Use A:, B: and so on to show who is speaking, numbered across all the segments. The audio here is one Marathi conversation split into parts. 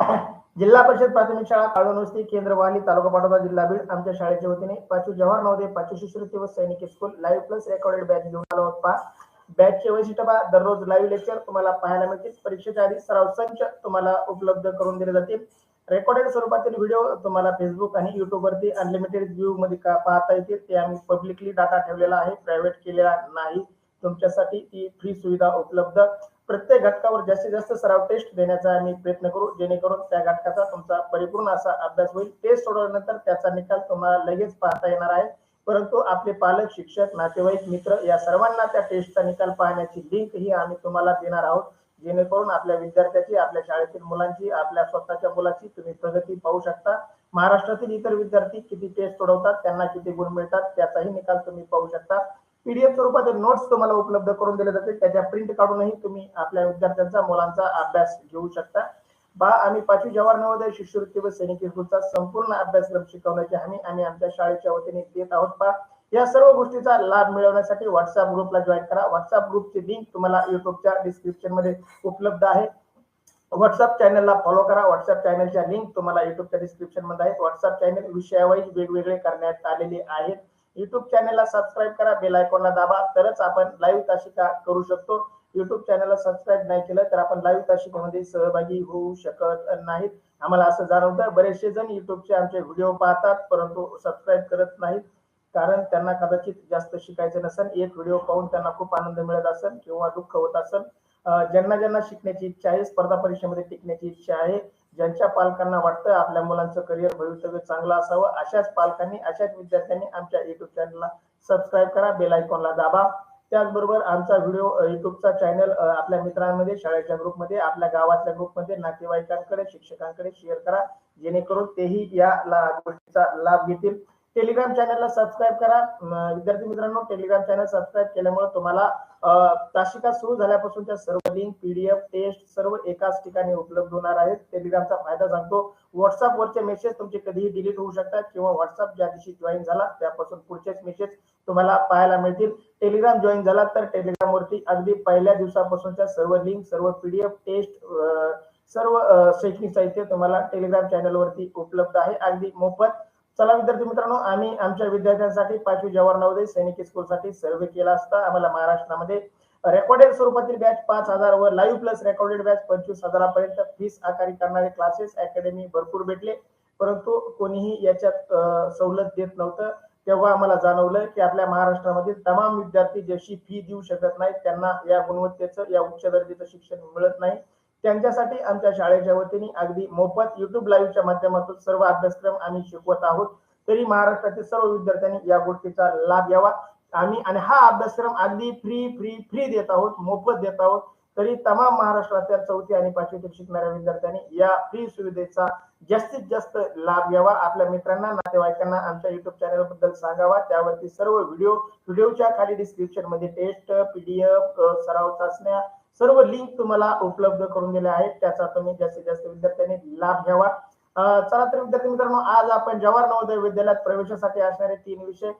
A: जिल्हा परिषद प्राथमिक शाळा काळवणवस्ती केंद्र वाली तालुका पाटोदा जिल्हा बीड आमच्या शाळेच्या वतीने पाचवी जवाहर नवोदय पाचवी शिष्यवृत्ती व Sainik school live plus recorded batch घेऊन आलो पहा बॅचचे वैशिष्ट्य पहा दररोज लाईव्ह लेक्चर तुम्हाला पाहायला मिळतील. परीक्षेच्या आधी सराव संच तुम्हाला उपलब्ध करून दिले जातील. रेकॉर्डेड स्वरूपातील व्हिडिओ तुम्हाला फेसबुक आणि युट्यूब वरती अनलिमिटेड व्ह्यू मध्ये का पाहता येतील ते आम्ही पब्लिकली डाटा ठेवलेला आहे. प्रायव्हेट केलेला नाही. तुमच्यासाठी ती फ्री सुविधा उपलब्ध. प्रत्येक घटकावर जास्तीत जास्त सराव टेस्ट देण्याचा आम्ही प्रयत्न करू जेणेकरून त्या घटकाचा तुमचा परिपूर्ण असा अभ्यास होईल. टेस्ट सोडवल्यानंतर त्याचा निकाल तुम्हाला लगेच पाहता येणार आहे. परंतु आपले पालक शिक्षक नातेवाईक मित्र या सर्वांना त्या टेस्टचा निकाल पाहण्याची लिंक ही आम्ही तुम्हाला देणार आहोत. जेणेकरून आपल्या विद्यार्थ्याची आपल्या शाळेतील मुलांची आपल्या स्वतःच्या मुलाची तुम्ही प्रगती पाहू शकता. महाराष्ट्रातील इतर विद्यार्थी किती टेस्ट सोडवतात त्यांना किती गुण मिळतात त्याचाही निकाल तुम्ही पाहू शकता. पीडीएफ स्वरूपात नोट्स तुम्हाला उपलब्ध करून दिले जाते त्याच्या प्रिंट काढूनही तुम्ही आपल्या विद्यार्थ्यांचा मुलांचा अभ्यास घेऊ शकता. बा आम्ही पाचवी जवाहर नवोदय शिष्यवृत्ती व सैनिक संपूर्ण अभ्यासक्रम शिकवण्याची हमी आम्ही आमच्या शाळेच्या वतीने देत आहोत. पा या सर्व गोष्टीचा लाभ मिळवण्यासाठी व्हॉट्सअप ग्रुपला जॉईन करा. व्हॉट्सअप ग्रुपची लिंक तुम्हाला युट्यूबच्या डिस्क्रिप्शनमध्ये उपलब्ध आहे. व्हॉट्सअप चॅनलला फॉलो करा. व्हॉट्सअप चॅनलच्या लिंक तुम्हाला युट्यूबच्या डिस्क्रिप्शनमध्ये आहेत. व्हॉट्सअप चॅनल विषयावाईज वेगवेगळे करण्यात आलेले आहेत. युट्यूब चॅनलला सबस्क्राईब करा बेल आयकॉनला दाबा. तरच आपण लाईव्ह तासिका करू शकतो. युट्यूब चॅनलला सबस्क्राईब नाही केलं तर आपण लाईव्ह तासिकेमध्ये सहभागी होऊ शकत नाहीत. आम्हाला असं जाणवतं. बरेचसे जण युट्यूबचे आमचे व्हिडिओ पाहतात परंतु सबस्क्राईब करत नाहीत. कारण त्यांना कदाचित जास्त शिकायचं नसेल. एक व्हिडिओ पाहून त्यांना खूप आनंद मिळत असेल किंवा दुःख होत असेल. ज्यांना ज्यांना शिकण्याची इच्छा आहे स्पर्धा परीक्षेमध्ये टिकण्याची इच्छा आहे ज्यांच्या पालकांना वाटतं आपल्या मुलांचं करिअर भवितव्य चांगलं असावं अशाच पालकांनी अशाच विद्यार्थ्यांनी आमच्या युट्यूब चॅनलला सबस्क्राईब करा बेल आयकॉनला दाबा. त्याचबरोबर आमचा व्हिडिओ युट्यूबचा चॅनल आपल्या मित्रांमध्ये शाळेच्या ग्रुपमध्ये आपल्या गावातल्या ग्रुपमध्ये नातेवाईकांकडे शिक्षकांकडे शेअर करा. जेणेकरून तेही या गोष्टीचा लाभ घेतील. टेलिग्राम चॅनलला सबस्क्राईब करा. विद्यार्थी मित्रांनो टेलिग्राम चॅनल सबस्क्राईब केल्यामुळे तुम्हाला तासिका सुरू झाल्यापासूनच्या सर्व लिंक पीडीएफ टेस्ट सर्व एकाच ठिकाणी उपलब्ध होणार आहेत. टेलिग्रामचा फायदा सांगतो. व्हॉट्सअप वरचे मेसेज तुमचे कधीही डिलीट होऊ शकतात किंवा व्हॉट्सअप ज्या दिवशी जॉईन झाला त्यापासून पुढचेच मेसेज तुम्हाला पाहायला मिळतील. टेलिग्राम जॉईन झाला तर टेलिग्रामवरती अगदी पहिल्या दिवसापासूनच्या सर्व लिंक सर्व पीडीएफ टेस्ट सर्व शैक्षणिक साहित्य तुम्हाला टेलिग्राम चॅनलवरती उपलब्ध आहे. अगदी मोफत चला विद्यार्थी मित्रांनो आम्ही आमच्या विद्यार्थ्यांसाठी पाचवी जवाहर नवोदय सैनिक स्कूलसाठी सर्वे केला असता. आम्हाला महाराष्ट्रामध्ये रेकॉर्डेड स्वरूपातील बॅच पाच हजार व लाईव्ह प्लस रेकॉर्डेड बॅच पंचवीस हजारापर्यंत फीस आकारी करणारे क्लासेस अकॅडमी भरपूर भेटले. परंतु कोणीही याच्यात सवलत देत नव्हतं. तेव्हा आम्हाला जाणवलं की आपल्या महाराष्ट्रामध्ये तमाम विद्यार्थी जशी फी देऊ शकत नाहीत त्यांना या गुणवत्तेचं या उच्च दर्जाचं शिक्षण मिळत नाही. त्यांच्यासाठी आमच्या शाळेच्या वतीने अगदी मोफत युट्यूब लाईव्हच्या माध्यमातून सर्व अभ्यासक्रम आम्ही शिकवत आहोत. तरी महाराष्ट्रातील सर्व विद्यार्थ्यांनी या गोष्टीचा लाभ घ्यावा. आम्ही आणि हा अभ्यासक्रम अगदी फ्री फ्री फ्री देत आहोत मोफत देत आहोत. तरी तमाम महाराष्ट्रातील चौथी आणि पाचवीतील शिकणाऱ्या विद्यार्थ्यांनी या फ्री सुविधेचा जास्तीत जास्त लाभ घ्यावा. आपल्या मित्रांना नातेवाईकांना आमच्या युट्यूब चॅनलबद्दल सांगावा. त्यावरती सर्व व्हिडिओ व्हिडिओच्या खाली डिस्क्रिप्शनमध्ये टेस्ट पीडीएफ सराव चाचण्या सर्व लिंक तुम्हाला उपलब्ध करून दिल्या आहेत. त्याचा तुम्ही जास्तीत जास्त विद्यार्थ्यांनी लाभ घ्यावा. चला तर विद्यार्थी मित्रांनो आज आपण जवाहर नवोदय विद्यालयात प्रवेशासाठी असणारे तीन विषय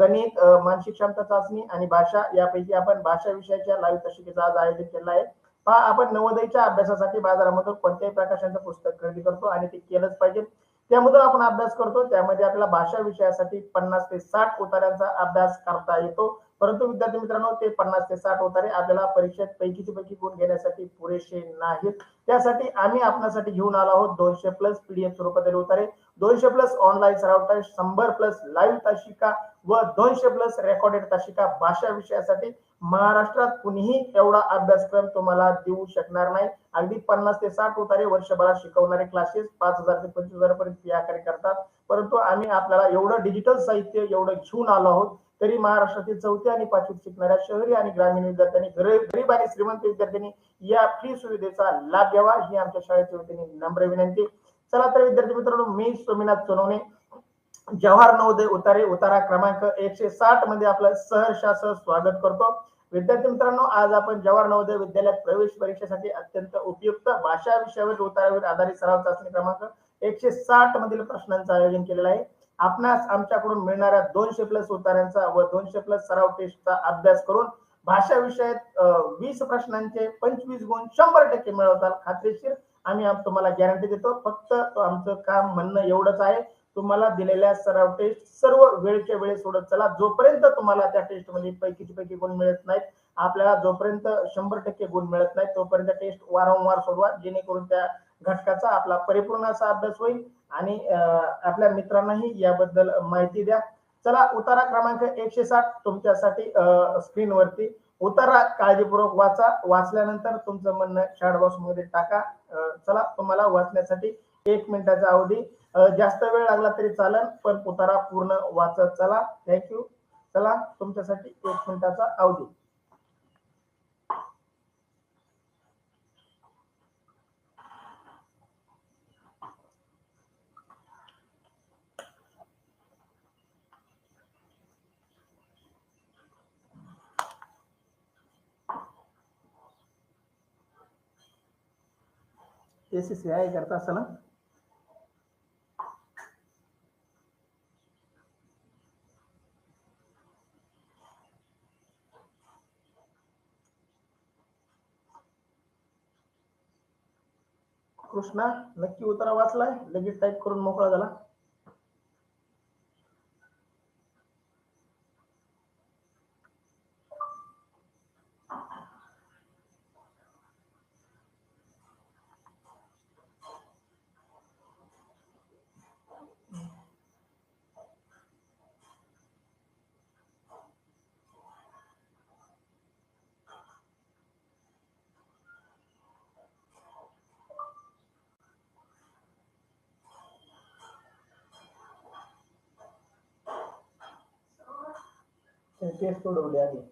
A: गणित मानसिक क्षमता चाचणी आणि भाषा यापैकी आपण भाषा विषयाच्या लाईव्ह तशिकेचा आज आयोजन केलं आहे. पहा आपण नवोदयच्या अभ्यासासाठी बाजारामधून कोणत्याही प्रकाशांचं पुस्तक खरेदी करतो आणि ते केलंच पाहिजे. त्यामधून आपण अभ्यास करतो. त्यामध्ये आपल्याला भाषा विषयासाठी पन्नास ते साठ उतार्यांचा अभ्यास करता येतो. परंतु विद्यार्थी मित्रांनो ते पन्नास ते साठ उतारे आपल्याला परीक्षेत पैकीची पैकी गुण घेण्यासाठी पुरेसे नाहीत. त्यासाठी आम्ही आपल्यासाठी घेऊन आलो आहोत दोनशे प्लस पीडीएफ स्वरूपातील उतारे. दोनशे प्लस ऑनलाईन सराव तास शंभर प्लस लाईव्ह तासिका व दोनशे प्लस रेकॉर्डेड तासिका भाषा विषयासाठी महाराष्ट्रात कुणीही एवढा अभ्यासक्रम तुम्हाला देऊ शकणार नाही. अगदी पन्नास ते साठ उतारे वर्षभरात शिकवणारे क्लासेस पाच हजार ते पंचवीस हजार पर्यंत फी करतात परंतु आम्ही आपल्याला एवढं डिजिटल साहित्य एवढं घेऊन आलो आहोत. तरी महाराष्ट्रातील चौथी आणि पाचवी शिकणाऱ्या शहरी आणि ग्रामीण विद्यार्थ्यांनी गरीब आणि श्रीमंत विद्यार्थ्यांनी या फ्री सुविधेचा लाभ घ्यावा ही आमच्या शाळेच्या वतीने नम्र विनंती. चला तर विद्यार्थी मित्रांनो मी सोमीनाथ सोनवणे. जवाहर नवोदय उतारे उतारा क्रमांक एकशे साठमध्ये आपलं सहर्षासह स्वागत करतो. विद्यार्थी मित्रांनो आज आपण जवाहर नवोदय विद्यालयात प्रवेश परीक्षेसाठी अत्यंत उपयुक्त भाषा विषयावर उतारावर आधारित सराव चाचणी क्रमांक एकशे साठ मधील प्रश्नांचं आयोजन केलेलं आहे. आपणास आमच्याकडून मिळणाऱ्या दोनशे प्लस उतारांचा व दोनशे प्लस सराव टेस्टचा अभ्यास करून भाषा विषयात वीस प्रश्नांचे पंचवीस गुण शंभर टक्के मिळवताल खात्रीशीर. आम्ही तुम्हाला गॅरंटी देतो फक्त आमचं काम म्हणणं एवढंच आहे. तुम्हाला दिलेल्या सराव टेस्ट सर्व वेळच्या वेळे सोडत चला. जोपर्यंत तुम्हाला त्या टेस्टमध्ये पैकीची पैकी गुण मिळत नाहीत आपल्याला जोपर्यंत शंभर टक्के गुण मिळत नाही तोपर्यंत टेस्ट वारंवार सोडवा. जेणेकरून त्या घटकाचा आपला परिपूर्ण असा अभ्यास होईल. आणि आपल्या मित्रांनाही याबद्दल माहिती द्या. चला उतारा क्रमांक एकशे साठ तुमच्यासाठी स्क्रीन वरती उतारा काळजीपूर्वक वाचा. वाचल्यानंतर तुमचं म्हणणं चॅट बॉक्समध्ये टाका. चला तुम्हाला वाचण्यासाठी एक मिनिटाचा अवधी. जास्त वेळ लागला तरी चालेल पण उतारा पूर्ण वाचत चला. थँक्यू चला तुमच्यासाठी एक मिनिटाचा अवधी. एसीसी आय करता असताना कृष्णा नक्की उतारा वाचलाय लगेच टाईप करून मोकळा झाला. टेस्ट सोडवली आधी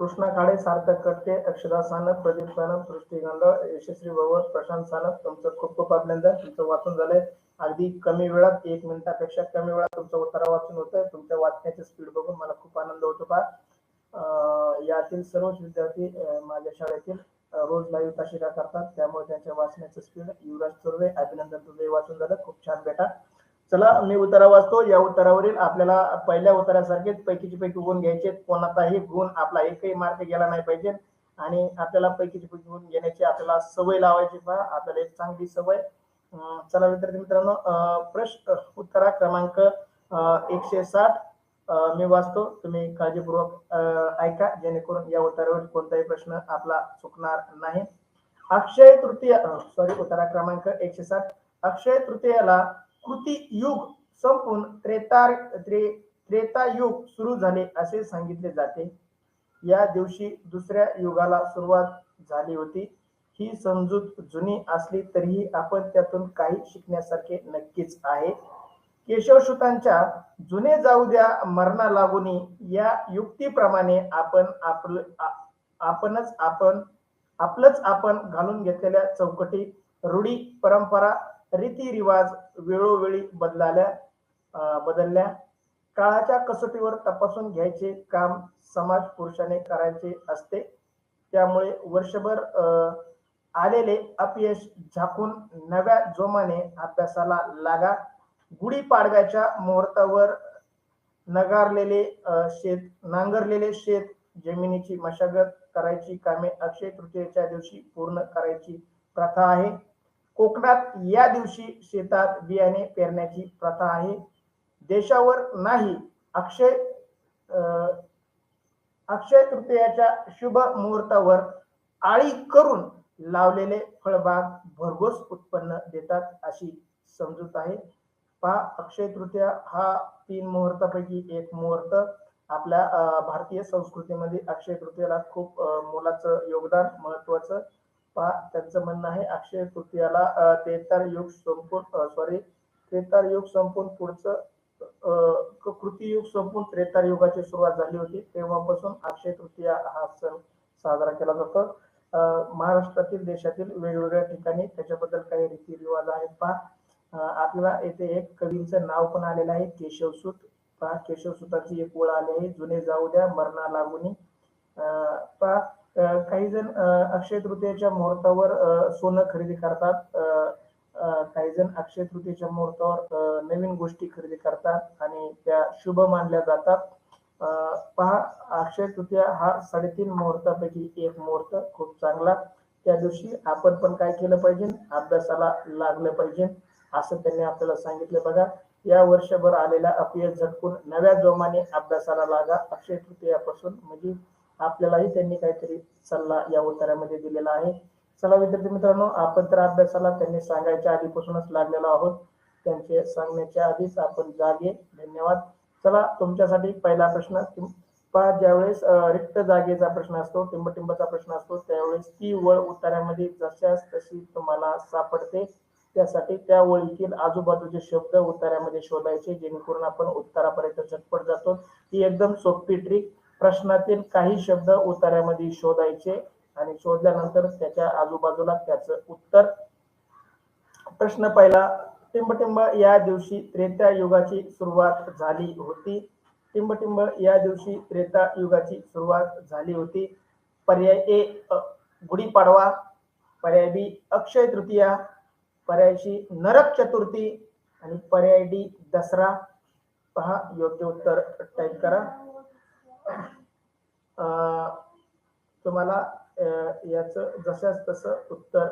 A: कृष्णा काळे सार्थक कट्टे अक्षरा सानप प्रदीप सानप सृष्टी गांधळ यशस्वी भगवत प्रशांत सानप तुमचं खूप खूप अभिनंदन. तुमचं वाचून झालंय. अगदी कमी वेळात एक मिनिटापेक्षा कमी वेळात तुमचं उतारा वाचून होतंय. तुमच्या वाचण्याची स्पीड बघून मला खूप आनंद होतो पा अं, यातील सर्वच विद्यार्थी माझ्या शाळेतील रोज लाईव्ह ताशिका करतात. त्यामुळे त्यांच्या वाचण्याचं स्पीड युवराज सुर्वे अभिनंदन तुझं वाचून झालं. खूप छान बेटा. चला मी उतारा वाचतो या उत्तरावरील आपल्याला पहिल्या उतारासारखेच पैकीचे पैकी गुण घ्यायचे. कोणाचाही गुण आपला एकही मार्क गेला नाही पाहिजे. आणि आपल्याला पैकीचे पैकी गुण घेण्याची आपल्याला सवय लावायची पहा. आपल्याला एक चांगली सवय. चला विद्यार्थी मित्रांनो प्रश्न उत्तरा क्रमांक अं, एकशे साठ. अं, मी वाचतो. तुम्ही काळजीपूर्वक ऐका. जेणेकरून या उतारावर कोणताही प्रश्न आपला चुकणार नाही. अक्षय तृतीय सॉरी उत्तरा क्रमांक एकशे साठ. अक्षय तृतीयाला कृती युग संपून त्रेतार त्रे त्रेता युग सुरू झाले असे सांगितले जाते. या दिवशी दुसऱ्या युगाला सुरुवात झाली होती. ही समजूत जुनी असली तरीही आपण त्यातून काही शिकण्यासारखे नक्कीच आहे. केशवसुतांच्या जुने जाऊ द्या मरणा लागुनी या युक्तीप्रमाणे आपण आपलं आपणच आपण आपलंच आपण घालून घेतलेल्या चौकटी रूढी परंपरा रीतिरिवाज वेळोवेळी बदलाल्या अं, बदलल्या. काळाच्या कसोटीवर तपासून घ्यायचे काम समाज पुरुषाने करायचे असते. त्यामुळे वर्षभर अं, आलेले अपयश झाकून नव्या जोमाने अभ्यासाला लागा. गुढीपाडव्याच्या मुहूर्तावर नगारलेले शेत नांगरलेले शेत जमिनीची मशागत करायची कामे अक्षय तृतीयेच्या दिवशी पूर्ण करायची प्रथा आहे. कोकणात या दिवशी शेतात बियाणे पेरण्याची प्रथा आहे. देशावर नाही. अक्षय अक्षय तृतीयाच्या शुभ मुहूर्तावर आळी करून लावलेले फळबाग भरघोस उत्पन्न देतात अशी समजूत आहे. पहा अक्षय तृतीया हा तीन मुहूर्तापैकी एक मुहूर्त. आपल्या भारतीय संस्कृतीमध्ये अक्षय तृतीयाला खूप मोलाचं योगदान महत्वाचं पहा त्यांचं म्हणणं आहे अक्षय तृतीयाला त्रेतार युग संपून सॉरी त्रेतार युग संपून पुढचं कृती युग संपून त्रेतार युगाची सुरुवात झाली होती. तेव्हापासून अक्षय तृतीया हा सण साजरा केला जातो. महाराष्ट्रातील देशातील वेगवेगळ्या ठिकाणी त्याच्याबद्दल काही रीतिरिवाज आहेत. पहा आपल्याला येथे एक कवींचं नाव पण आलेलं आहे केशवसूत. पहा केशवसुताची एक ओळ आली आहे जुने जाऊ द्या मरणा लागुनी. पहा काही जण अक्षय तृतीयेच्या मुहूर्तावर सोनं खरेदी करतात. काही जण अक्षय तृतीयेच्या मुहूर्तावर नवीन गोष्टी खरेदी करतात आणि त्या शुभ मानल्या जातात. पहा अक्षय तृतीया हा साडेतीन मुहूर्तापैकी एक मुहूर्त खूप चांगला. त्या दिवशी आपण पण काय केलं पाहिजे? अभ्यासाला लागलं पाहिजे. असं त्यांनी आपल्याला सांगितलं बघा. या वर्षभर आलेला अपयश झटकून नव्या जोमाने अभ्यासाला लागा. अक्षय तृतीयापासून म्हणजे आपल्यालाही त्यांनी काहीतरी सल्ला या उत्तरामध्ये दिलेला आहे. चला विद्यार्थी मित्रांनो आपण तर अभ्यासाला त्यांनी सांगायच्या आधीपासूनच लागलेलो आहोत. त्यांचे सांगण्याच्या आधीच आपण जागे. धन्यवाद. चला तुमच्यासाठी पहिला प्रश्न पहा ज्यावेळेस रिक्त जागेचा प्रश्न असतो टिंबटिंबचा प्रश्न असतो त्यावेळेस ती वळ उत्तरामध्ये जशाच तशी तुम्हाला सापडते. त्यासाठी त्या ओळीतील आजूबाजूचे शब्द उत्तरामध्ये शोधायचे जेणेकरून आपण उत्तरापर्यंत झटपट जातो. ही एकदम सोपी ट्रिक प्रश्नातील काही शब्द उत्तरामध्ये शोधायचे आणि शोधल्यानंतर त्याच्या आजूबाजूला त्याचं उत्तर. प्रश्न पहिला टिंबटिंब या दिवशी त्रेता युगाची सुरुवात झाली होती. टिंबटिंब या दिवशी त्रेता युगाची सुरुवात झाली होती. पर्याय ए गुढीपाडवा. पर्याय बी अक्षय तृतीया. पर्याय सी नरक चतुर्थी. आणि पर्याय डी दसरा. पहा योग्य उत्तर टाईप करा. तुम्हाला अं, याचं जशाच तसं उत्तर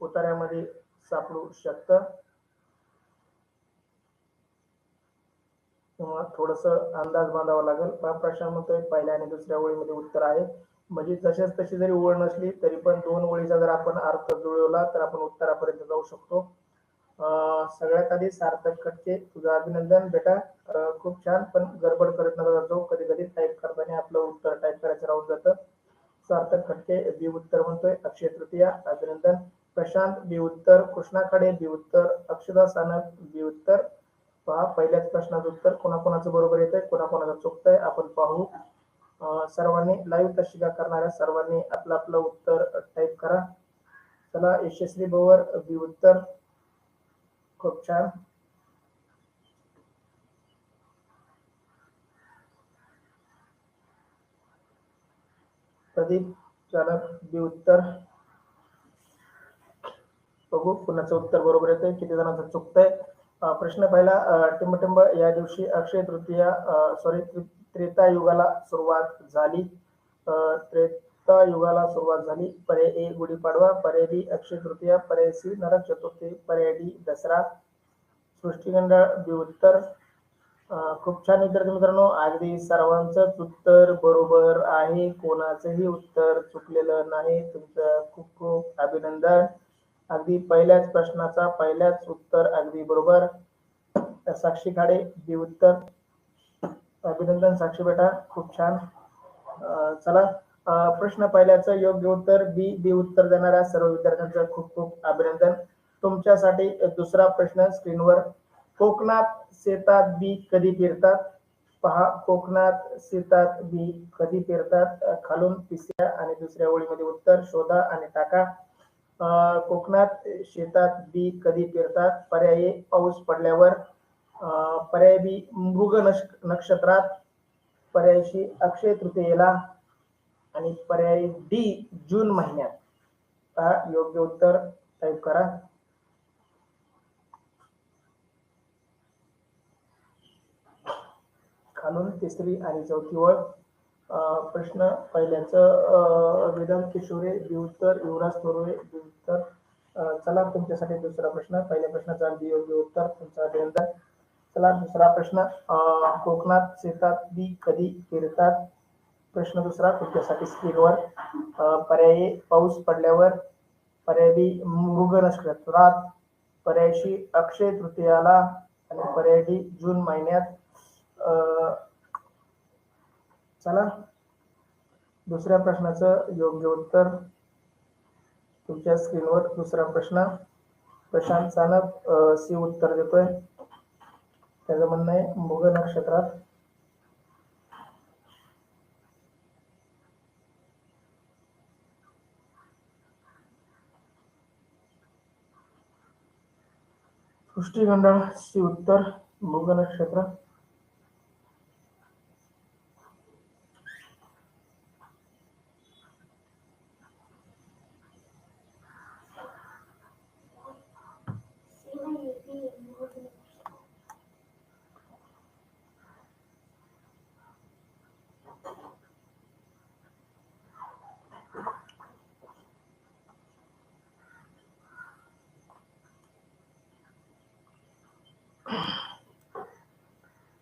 A: उतार्यामध्ये सापडू शकतं. किंवा थोडस अंदाज बांधावा लागेल. प्रश्न म्हणतोय पहिल्या आणि दुसऱ्या ओळीमध्ये उत्तर आहे. म्हणजे जशाच तशी जरी ओळ नसली तरी पण दोन ओळीचा जर आपण अर्थ जुळवला तर आपण उत्तरापर्यंत जाऊ शकतो. सगळ्यात आधी सार्थक खटके तुझं अभिनंदन बेटा. खूप छान पण गडबड करत नका जातो कधी कधी टाईप करताना आपलं उत्तर टाईप करायचं राहून जातं. सार्थक खटके बी उत्तर म्हणतोय. अक्षय तृतीया अभिनंदन. प्रशांत बी उत्तर. कृष्णा खाडे बी उत्तर. अक्षदा सानप बी उत्तर. पहा पहिल्याच प्रश्नाचं उत्तर. कोणाकोणाचं बरोबर येतंय कोणाकोणाचं चुकतंय आपण पाहू. सर्वांनी लाईव्ह तशिका करणाऱ्या सर्वांनी आपलं आपलं उत्तर टाईप करा. चला यशस्वी बोवर बी उत्तर. खूप छान. प्रदीप चालक बी उत्तर. बघू कुणाचं उत्तर बरोबर येतंय किती जणांचं चुकतंय. प्रश्न पहिला टिंबटिंब या दिवशी अक्षय तृतीया सॉरी त्रेता युगाला सुरुवात झाली. अं, त्रेता युगाला सुरुवात झाली. पर्याय ए गुढीपाडवा पर्याय बी अक्षय तृतीया पर्याय सी नरक चतुर्थी पर्याय डी दसरा. सृष्टीगंड बी खूप छान विद्यार्थी मित्रांनो अगदी सर्वांचंच उत्तर बरोबर आहे. कोणाचंही उत्तर चुकलेलं नाही. तुमचं खूप खूप अभिनंदन. अगदी पहिल्याच प्रश्नाचा पहिल्याच उत्तर अगदी बरोबर. साक्षी खाडे बी उत्तर अभिनंदन साक्षी बेटा खूप छान. चला. प्रश्न पहिल्याचं योग्य उत्तर बी बी उत्तर देणाऱ्या सर्व विद्यार्थ्यांचं खूप खूप अभिनंदन. तुमच्यासाठी दुसरा प्रश्न स्क्रीनवर. कोकणात शेतात बी कधी पेरतात? पहा कोकणात शेतात बी कधी पेरतात? खालून तिसऱ्या आणि दुसऱ्या ओळीमध्ये उत्तर शोधा आणि टाका. अं, कोकणात शेतात बी कधी पेरतात? पर्याय पाऊस पडल्यावर. अं, पर्याय बी मृग नक्षत्रात. पर्याय अक्षय तृतीयेला. आणि पर्याय डी जून महिन्यात. योग्य उत्तर टाईप करा. खालून तिसरी आणि चौथी ओळ. अं, प्रश्न पहिल्याचं अं, वेदांत किशोरे बी उत्तर युवराज थोरवे बी उत्तर चला तुमच्यासाठी दुसरा प्रश्न. पहिल्या प्रश्नाचा अगदी योग्य उत्तर तुमचा अभिनंदन. चला दुसरा प्रश्न. कोकणात शेतात बी कधी फिरतात प्रश्न दुसरा तुमच्यासाठी स्क्रीनवर पर्यायी पर्याय पाऊस पडल्यावर पर्याय बी मृग नक्षत्रात पर्याय सी अक्षय तृतीयाला आणि पर्याय डी जून महिन्यात अं, चला. दुसऱ्या प्रश्नाचं योग्य उत्तर तुमच्या स्क्रीनवर दुसरा प्रश्न. प्रशांत सानप सी उत्तर देतोय. त्याचं म्हणणं आहे मृग नक्षत्रात पुष्टीगंडाळ सी उत्तर भूगोल क्षेत्र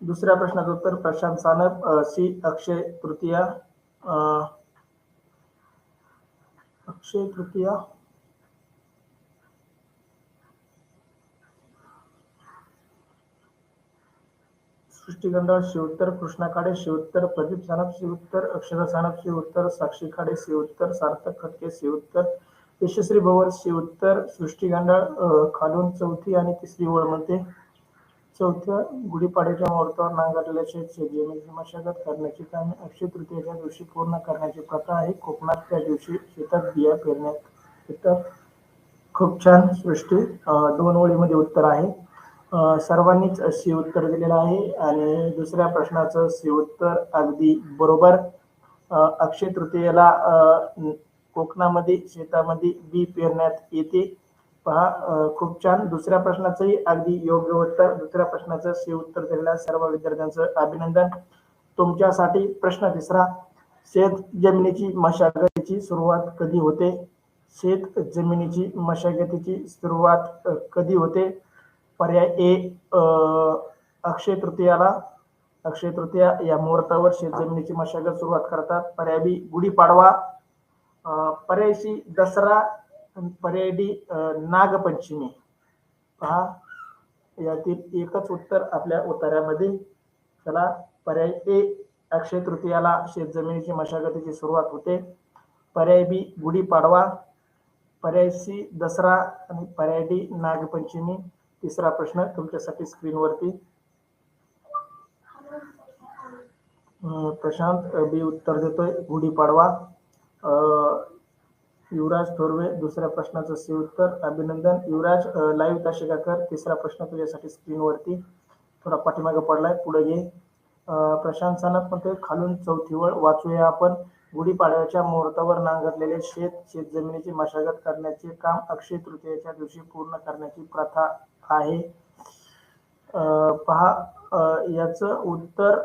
A: दुसऱ्या प्रश्नाचं उत्तर प्रशांत सानप सी अक्षय तृतीया अक्षय तृतीया. सृष्टीगंधा शिवोत्तर कृष्णा काडे शिवोत्तर प्रदीप सानप शिवोत्तर अक्षरा सानप शिवोत्तर साक्षी खाडे शिवोत्तर सार्थक खटके शिवोत्तर यशस्वी भवर शिवोत्तर सृष्टीगंधाळ खालून चौथी आणि तिसरी ओळमध्ये चौथ्या गुढीपाड्याच्या मुहूर्तावर नांगरलेल्या शेत जमिनीची मशागत करण्याची कामे अक्षय तृतीयेच्या दिवशी पूर्ण करण्याची प्रथा आहे. कोकणात त्या दिवशी शेतात बिया पेरण्यात येतात. खूप छान सृष्टी दोन ओळीमध्ये उत्तर आहे. सर्वांनीच सी उत्तर दिलेलं आहे. आणि दुसऱ्या प्रश्नाचं सी उत्तर अगदी बरोबर अक्षय तृतीयेला कोकणामध्ये शेतामध्ये बी पेरण्यात येते. पहा खूप छान. दुसऱ्या प्रश्नाचंही अगदी योग्य उत्तर दुसऱ्या प्रश्नाचं सी उत्तर दिलेल्या सर्व विद्यार्थ्यांचं अभिनंदन. तुमच्यासाठी प्रश्न तिसरा शेत जमिनीची मशागतीची सुरुवात कधी होते? शेत जमिनीची मशागतीची सुरुवात कधी होते? पर्याय ए अक्षय तृतीयाला. अक्षय तृतीया या मुहूर्तावर शेत जमिनीची मशागत सुरुवात करतात. पर्याय बी गुढीपाडवा. पर्याय सी दसरा. पर्यायी नागपंचमी. पहा यातील एकच उत्तर आपल्या उतार्यामध्ये चला पर्याय ए अक्षय तृतीयाला शेत जमिनीची मशागतीची सुरुवात होते. पर्याय बी गुढीपाडवा. पर्याय सी दसरा आणि पर्याय डी नागपंचमी. तिसरा प्रश्न तुमच्यासाठी स्क्रीनवरती. प्रशांत बी उत्तर देतोय गुढीपाडवा. युवराज थोरवे दुसऱ्या प्रश्नाचं सी उत्तर. अभिनंदन. युवराज लाईव्ह ताशिका कर तिसरा प्रश्न तुझ्यासाठी स्क्रीनवरती थोडा पाठीमागे पडलाय पुढे घे. प्रशांत सानप म्हणते खालून चौथीवर वाचूया आपण. गुढीपाडव्याच्या मुहूर्तावर नांगरलेले शेत शेत जमिनीची मशागत करण्याचे काम अक्षय तृतीयेच्या दिवशी पूर्ण करण्याची प्रथा आहे. पहा याचं उत्तर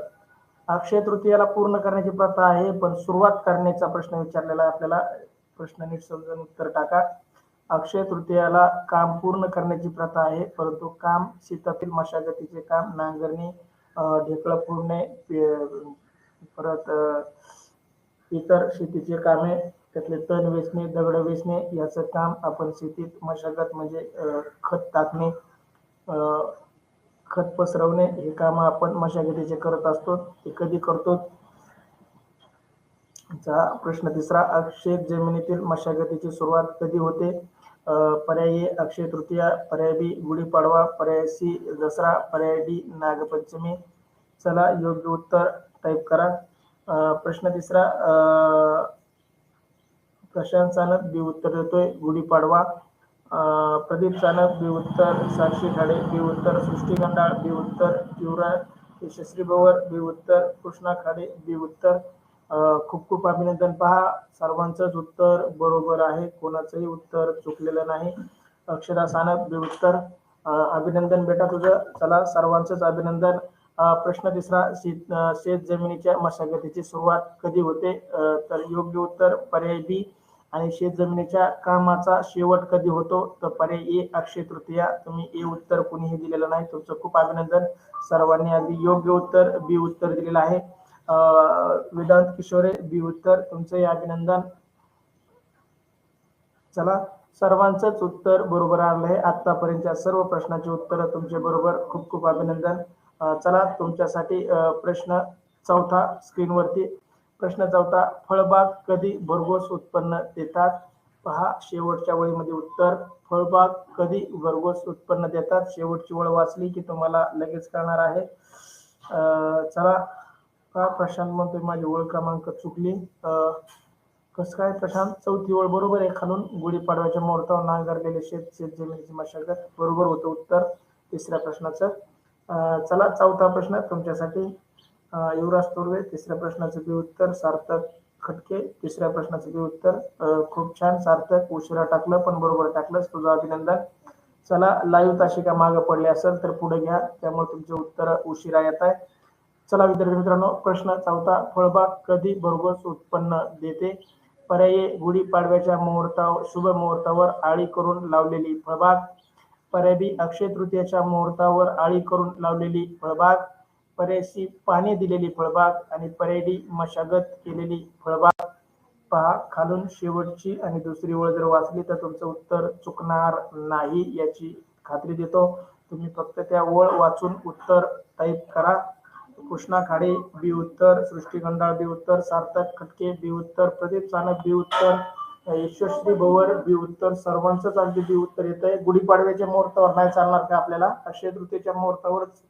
A: अक्षय तृतीयाला पूर्ण करण्याची प्रथा आहे पण सुरुवात करण्याचा प्रश्न विचारलेला आहे आपल्याला. प्रश्न नीट समजून उत्तर टाका. अक्षय तृतीयाला काम पूर्ण करण्याची प्रथा आहे परंतु काम शेतातील मशागतीचे काम नांगरणी ढेकळं फोडणे परत इतर शेतीचे कामे त्यातले तण वेचणे दगड वेचणे याचं काम आपण शेतीत मशागत म्हणजे खत टाकणे खत पसरवणे हे काम आपण मशागतीचे करत असतो ते कधी करतो? चा प्रश्न तिसरा अक्षय जमिनीतील मशागतीची सुरुवात कधी होते? पर्यायी पर्याय ए अक्षय तृतीया पर्याय बी गुढीपाडवा पर्याय सी दसरा पर्याय डी नागपंचमी. चला योग्य उत्तर टाईप करा. प्रश्न तिसरा प्रशांत सानप बी उत्तर देतोय गुढीपाडवा प्रदीप सानप बी उत्तर साक्षी खाडे बी उत्तर सृष्टी गंडाळ बी उत्तर युवराज यशस्वी भवर बी उत्तर कृष्णा खाडे बी उत्तर. खूप खूप अभिनंदन. पहा सर्वांचंच उत्तर बरोबर आहे. कोणाचंही उत्तर चुकलेलं नाही. अक्षरा सानप उत्तर अभिनंदन बेटा तुझं. चला सर्वांचंच अभिनंदन. प्रश्न तिसरा शेत शेत जमिनीच्या मशागतीची सुरुवात कधी होते? तर योग्य उत्तर पर्याय बी. आणि शेत जमिनीच्या कामाचा शेवट कधी होतो? तर पर्याय ए अक्षय तृतीया. तुम्ही ए उत्तर कुणीही दिलेलं नाही. तुमचं खूप अभिनंदन. सर्वांनी अगदी योग्य उत्तर बी उत्तर दिलेलं आहे. वेदांत किशोरे बी तुमचे अभिनंदन. चला सर्वांचंच उत्तर बरोबर आलं आहे. आतापर्यंतच्या सर्व प्रश्नाची उत्तरं तुमचे बरोबर खूप खूप अभिनंदन. चला तुमच्यासाठी प्रश्न चौथा स्क्रीनवरती. प्रश्न चौथा फळबाग कधी भरघोस उत्पन्न देतात? पहा शेवटच्या वळीमध्ये उत्तर फळबाग कधी भरघोस उत्पन्न देतात? शेवटची वळ वाचली की तुम्हाला लगेच करणार आहे. चला का प्रशांत म्हणतोय माझी ओळख क्रमांक चुकली? कसं काय प्रशांत? चौथी ओळ बरोबर आहे खालून. गुढीपाडव्याच्या मुहूर्तावर नांगरलेले शेत शेत जमिनीची मशागत. बरोबर होतं उत्तर. तिसऱ्या प्रश्नाचं. चला चौथा प्रश्न तुमच्यासाठी. युवराज तोरवे तिसऱ्या प्रश्नाचं बी उत्तर. सार्थक खटके तिसऱ्या प्रश्नाचं बी उत्तर. खूप छान. सार्थक उशिरा टाकलं पण बरोबर टाकलंस. तुझं अभिनंदन. चला लाईव्ह ताशिका मागं पडली असेल तर पुढे घ्या. त्यामुळे तुमचे उत्तर उशिरा येत आहे. चला विद्यार्थी मित्रांनो प्रश्न चौथा फळबाग कधी भरघोस उत्पन्न देते? पर्यायी गुढीपाडव्याच्या मुहूर्तावर शुभ मुहूर्तावर आळी करून लावलेली फळबाग. पर्याय बी अक्षय तृतीयाच्या मुहूर्तावर आळी करून लावलेली फळबाग. पर्याय सी पाणी दिलेली फळबाग आणि पर्याय डी मशागत केलेली फळबाग. पहा खालून शेवटची आणि दुसरी ओळ जर वाचली तर तुमचं उत्तर चुकणार नाही याची खात्री देतो. तुम्ही फक्त त्या ओळ वाचून उत्तर टाईप करा. कृष्णा खाडे बी उत्तर सृष्टी गंडाळ बी उत्तर सार्थक खटके बी उत्तर प्रदीप सानप बी उत्तर यशस्वी भोवर बी उत्तर सर्वांचंच अगदी बी उत्तर येत आहे गुढीपाडव्याच्या मुहूर्तावर नाही चालणार का आपल्याला? अक्षय तृतीयेच्या मुहूर्तावरच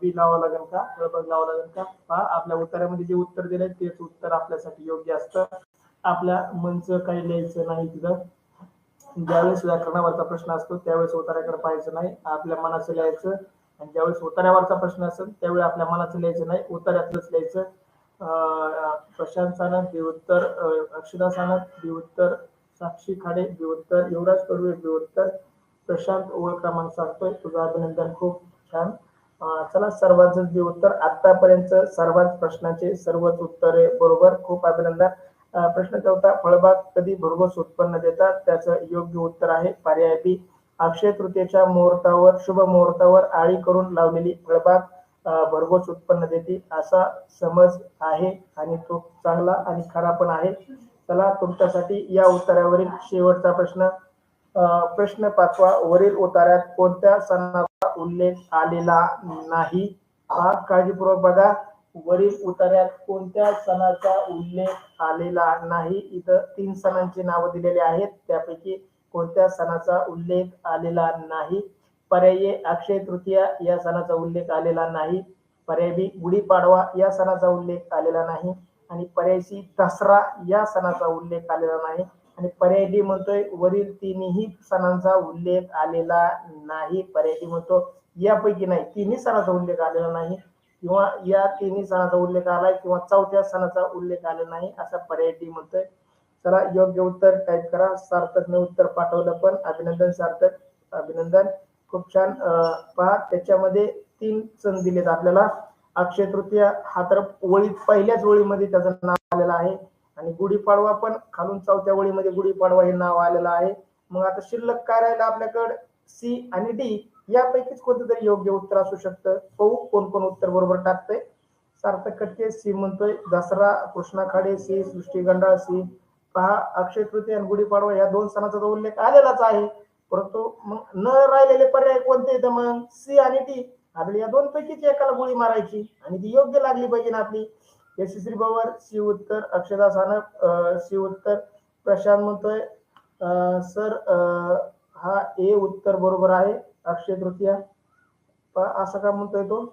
A: बी लावावं लागेल का? फळबाग लावावं लागेल का? पहा आपल्या उत्तरामध्ये जे उत्तर दिलंय तेच उत्तर आपल्यासाठी योग्य असतं. आपल्या मनचं काही लिहायचं नाही तिथं. ज्यावेळेस व्याकरणावरचा प्रश्न असतो त्यावेळेस उत्तराकडे पाहायचं नाही. आपल्या मनाचं लिहायचं. आणि ज्यावेळेस उतार्यावरचा प्रश्न असेल त्यावेळी आपल्या मनाचं लिहायचं नाही उत्तरातलंच लिहायचं. अं, प्रशांत सानप बी अक्षदा सानप बी साक्षी खाडे बी उत्तर युवराज कडवे बी प्रशांत ओळ क्रमांक सांगतोय. तुझं अभिनंदन खूप छान. चला सर्वांचं बी उत्तर आतापर्यंत सर्वांच प्रश्नाचे सर्वच उत्तरे बरोबर खूप अभिनंदन. प्रश्न चौथा फळबाग कधी भरघोस उत्पन्न देतात? त्याचं योग्य उत्तर आहे पर्याय बी. अक्षय तृतीयेच्या मुहूर्तावर शुभ मुहूर्तावर आळी करून लावलेली फळबाग भरघोस उत्पन्न देते. असा समज आहे आणि तो चांगला आणि खरा पण आहे. चला तुमच्यासाठी या उत्तरावरील शेवटचा प्रश्न प्रश्न पाचवा वरील उतार्यात कोणत्या सणाचा उल्लेख आलेला नाही? हा काळजीपूर्वक बघा. वरील उतार्यात कोणत्या सणाचा उल्लेख आलेला नाही? इथं तीन सणांची नावं दिलेली आहेत. त्यापैकी कोणत्या सणाचा उल्लेख आलेला नाही? पर्यायी अक्षय तृतीया या सणाचा उल्लेख आलेला नाही. पर्याय बी गुढीपाडवा या सणाचा उल्लेख आलेला नाही. आणि पर्याय सी दसरा या सणाचा उल्लेख आलेला नाही. आणि पर्याय डी म्हणतोय वरील तिन्ही सणांचा उल्लेख आलेला नाही. पर्याय डी म्हणतो यापैकी नाही. तिन्ही सणाचा उल्लेख आलेला नाही. किंवा या तिन्ही सणाचा उल्लेख आलाय किंवा चौथ्या सणाचा उल्लेख आलेला नाही असा पर्याय डी म्हणतोय. चला योग्य उत्तर टाईप करा. सार्थकने उत्तर पाठवलं पण. अभिनंदन सार्थक. अभिनंदन. खूप छान. पहा त्याच्यामध्ये तीन सण दिलेत आपल्याला. अक्षय तृतीया हा तर ओळीत पहिल्याच ओळीमध्ये त्याचं नाव आलेलं आहे. आणि गुढीपाडवा पण खालून चौथ्या ओळीमध्ये गुढीपाडवा हे नाव आलेलं आहे. मग आता शिल्लक काय राहिलं आपल्याकडे? सी आणि डी यापैकीच कोणतं तरी योग्य उत्तर असू शकतं. पाहू कोण कोण उत्तर बरोबर टाकतंय. सार्थक कटके सी म्हणतोय. दसरा कृष्णा खाडे सी सृष्टी गंडाळ सी. पहा अक्षय तृतीय आणि गुढीपाडवा या दोन सणाचा तर उल्लेख आलेलाच आहे. परंतु मग न राहिलेले पर्याय कोणते तर मग? सी आणि टी आपली या दोन पैकीच एकाला गोळी मारायची आणि ती योग्य लागली पाहिजे ना आपली. यशस्वी पवार सी उत्तर अक्षदा सानप सी उत्तर प्रशांत म्हणतोय अं, सर हा ए उत्तर बरोबर आहे अक्षय तृतीया. असं का म्हणतोय तो?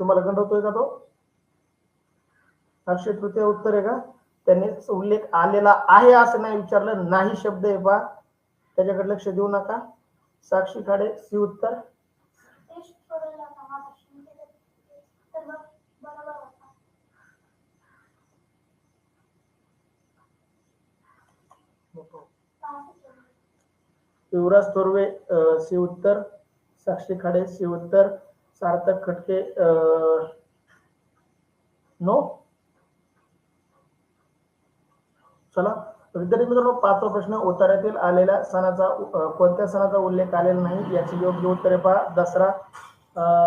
A: तुम्हाला गंडवतोय का तो? अक्षय तृतीया उत्तर आहे का? त्यांनी उल्लेख आलेला आहे असं नाही विचारलं नाही शब्द आहे बा. त्याच्याकडे लक्ष देऊ नका. साक्षी खाडे सी उत्तर. युवराज थोरवे अं, सी उत्तर. साक्षी खाडे सी उत्तर. सार्थक खटके अं, नो चला. विद्यार्थी मित्रांनो पाचवा प्रश्न उत्तरातील आलेल्या सणाचा कोणत्या सणाचा उल्लेख आलेला नाही? याची योग्य उत्तरे पहा. दसरा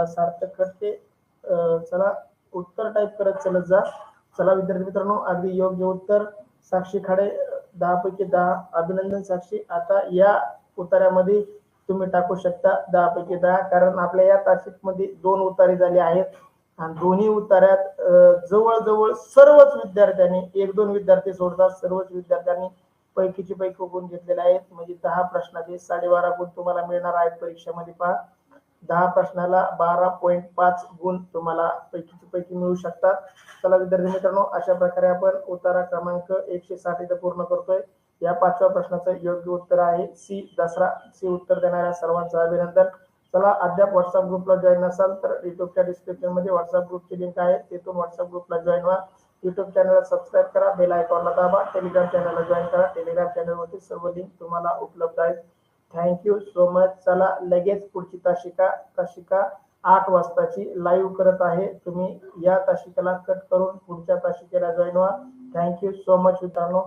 A: सार्थक खटके चला. उत्तर टाईप करत चलत जा. चला विद्यार्थी मित्रांनो अगदी योग्य उत्तर. साक्षी खाडे दहा पैकी दहा. अभिनंदन साक्षी. आता या उत्तरामध्ये तुम्ही टाकू शकता दहा पैकी दहा. कारण आपल्या या तासिकमध्ये दोन उतारे झाले आहेत. आणि दोन्ही उतार्यात जवळजवळ सर्वच विद्यार्थ्यांनी एक दोन विद्यार्थी सोडतात सर्वच विद्यार्थ्यांनी पैकीची पैकी गुण घेतलेले आहेत. म्हणजे दहा प्रश्नाचे साडेबारा गुण तुम्हाला मिळणार आहेत परीक्षेमध्ये पहा. दहा प्रश्नाला बारा पॉईंट पाच गुण तुम्हाला पैकीची पैकी मिळू शकतात. चला विद्यार्थी मित्रांनो अशा प्रकारे आपण उतारा क्रमांक एकशे साठ इथं पूर्ण करतोय. या पाचव्या प्रश्नाचं योग्य उत्तर आहे सी दसरा. सी उत्तर देणाऱ्या सर्वांचं अभिनंदन. चला अद्याप व्हॉट्सअप ग्रुपला जॉईन नसाल तर युट्यूबच्या डिस्क्रिप्शनमध्ये व्हॉट्सअप ग्रुपची लिंक आहे. तिथून व्हॉट्सअप ग्रुपला जॉईन व्हा. युट्यूब चॅनलला सबस्क्राईब करा. बेल आयकॉनला दाबा. टेलिग्राम चॅनलला जॉईन करा. टेलिग्राम चॅनलवरती सर्व लिंक तुम्हाला उपलब्ध आहेत. थँक्यू सो मच चला लगेच पुढची ताशिका ताशिका आठ वाजताची लाईव्ह करत आहे. तुम्ही या ताशिकेला कट करून पुढच्या ताशिकेला जॉईन व्हा. थँक्यू सो मच मित्रांनो.